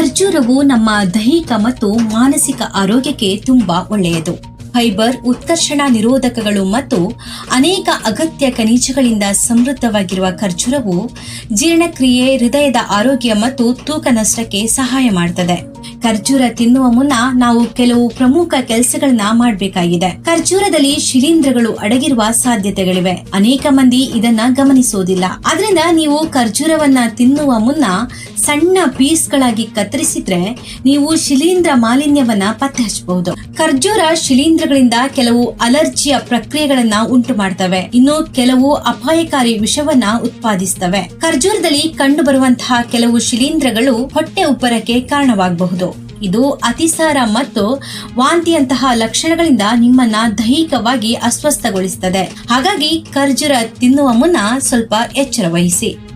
ಖರ್ಜೂರವು ನಮ್ಮ ದೈಹಿಕ ಮತ್ತು ಮಾನಸಿಕ ಆರೋಗ್ಯಕ್ಕೆ ತುಂಬಾ ಒಳ್ಳೆಯದು. ಫೈಬರ್, ಉತ್ಕರ್ಷಣ ನಿರೋಧಕಗಳು ಮತ್ತು ಅನೇಕ ಅಗತ್ಯ ಖನಿಜಗಳಿಂದ ಸಮೃದ್ಧವಾಗಿರುವ ಖರ್ಜೂರವು ಜೀರ್ಣಕ್ರಿಯೆ, ಹೃದಯದ ಆರೋಗ್ಯ ಮತ್ತು ತೂಕ ನಷ್ಟಕ್ಕೆ ಸಹಾಯ ಮಾಡುತ್ತದೆ ಖರ್ಜೂರ ತಿನ್ನುವ ಮುನ್ನ ನಾವು ಕೆಲವು ಪ್ರಮುಖ ಕೆಲಸಗಳನ್ನ ಮಾಡಬೇಕಾಗಿದೆ. ಖರ್ಜೂರದಲ್ಲಿ ಶಿಲೀಂಧ್ರಗಳು ಅಡಗಿರುವ ಸಾಧ್ಯತೆಗಳಿವೆ. ಅನೇಕ ಮಂದಿ ಇದನ್ನ ಗಮನಿಸುವುದಿಲ್ಲ. ಅದರಿಂದ ನೀವು ಖರ್ಜೂರವನ್ನ ತಿನ್ನುವ ಮುನ್ನ ಸಣ್ಣ ಪೀಸ್ಗಳಾಗಿ ಕತ್ತರಿಸಿದ್ರೆ ನೀವು ಶಿಲೀಂಧ್ರ ಮಾಲಿನ್ಯವನ್ನ ಪತ್ತೆ ಹಚ್ಚಬಹುದು ಖರ್ಜೂರ ಶಿಲೀಂಧ್ರಗಳಿಂದ ಕೆಲವು ಅಲರ್ಜಿಯ ಪ್ರಕ್ರಿಯೆಗಳನ್ನ ಉಂಟು ಮಾಡ್ತವೆ ಇನ್ನು ಕೆಲವು ಅಪಾಯಕಾರಿ ವಿಷವನ್ನ ಉತ್ಪಾದಿಸ್ತವೆ. ಖರ್ಜೂರದಲ್ಲಿ ಕಂಡು ಬರುವಂತಹ ಕೆಲವು ಶಿಲೀಂಧ್ರಗಳು ಹೊಟ್ಟೆ ಉಬ್ಬರಕ್ಕೆ ಕಾರಣವಾಗಬಹುದು. ಇದು ಅತಿಸಾರ ಮತ್ತು ವಾಂತಿಯಂತಹ ಲಕ್ಷಣಗಳಿಂದ ನಿಮ್ಮನ್ನ ದೈಹಿಕವಾಗಿ ಅಸ್ವಸ್ಥಗೊಳಿಸುತ್ತದೆ ಹಾಗಾಗಿ ಖರ್ಜೂರ ತಿನ್ನುವ ಮುನ್ನ ಸ್ವಲ್ಪ ಎಚ್ಚರ ವಹಿಸಿ.